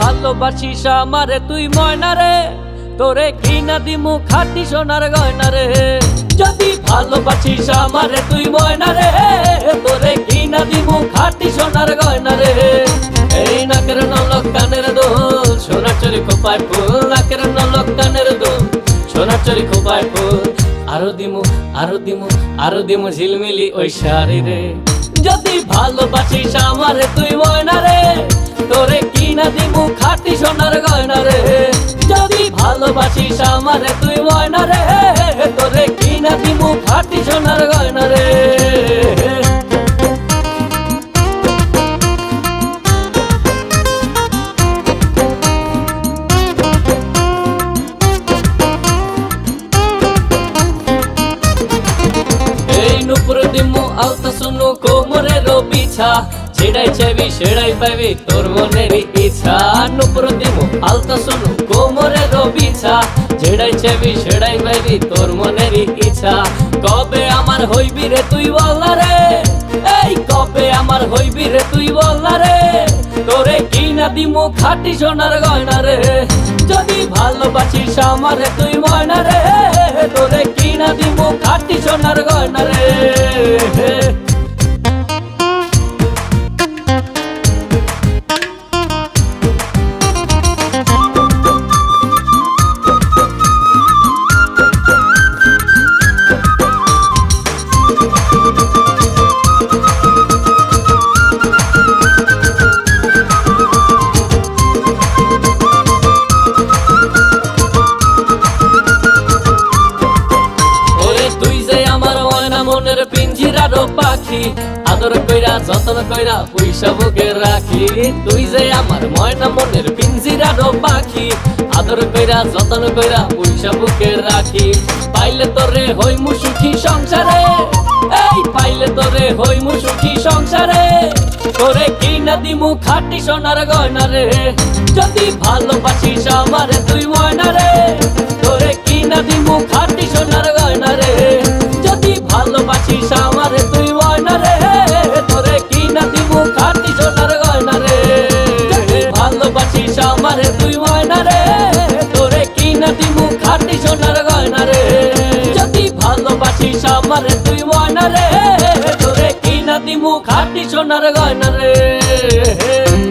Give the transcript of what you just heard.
ভালোবাসিস আমারে তুই ময়না রে, তোরে কিনা দিমু খাটি সোনার গয়না রে। যদি ভালোবাসিস আমারে তুই ময়না রে খোপায় ফুল নাকের নলক যদি ভালোবাসিস আমারে তুই ময়না রে, তোরে কিনা দিমু খাটি সোনার গয়না রে। যদি ভালোবাসিস আমারে তুই ময়না রে, তোরে কিনা দিমু খাটি সোনার গয়না আলতা শুনু কোমরে রবিছা ছেড়াই চাইবি সেড়াই পাইবি, তোর মনের ইচ্ছা। নুপুর দিমু আলতা, শুনু কোমরে রবিছা ছেড়াই চাইবি সেড়াই পাইবি, তোর মনের ইচ্ছা। কবে আমার হইবি রে তুই বল রে? এই কবে আমার হইবি রে তুই বল রে? তোরে কিনা দিমু খাটি সোনার গয়না রে। যদি ভালোবাসিস আমারে, তুই ময়না রে। তোরে কিনা দিব খাটি সোনার গয়না রে। যতন কইরা পয়সা বুকে রাখি। তুই যে আমার ময়না মনের পিঞ্জিরার পাখি, আদর কইরা কইরা পয়সা বুকে রাখি। পাইলে তোরে সুখী সংসারে, এই পাইলে তোরে হইমু সুখী সংসারে। তোরে কিনা দিমু খাটি সোনার গয়না রে। যদি ভালোবাসিস আমারে তুই ময়না রে গয়না রে তোরে কিনা দিমু খাটি সোনার গয়না রে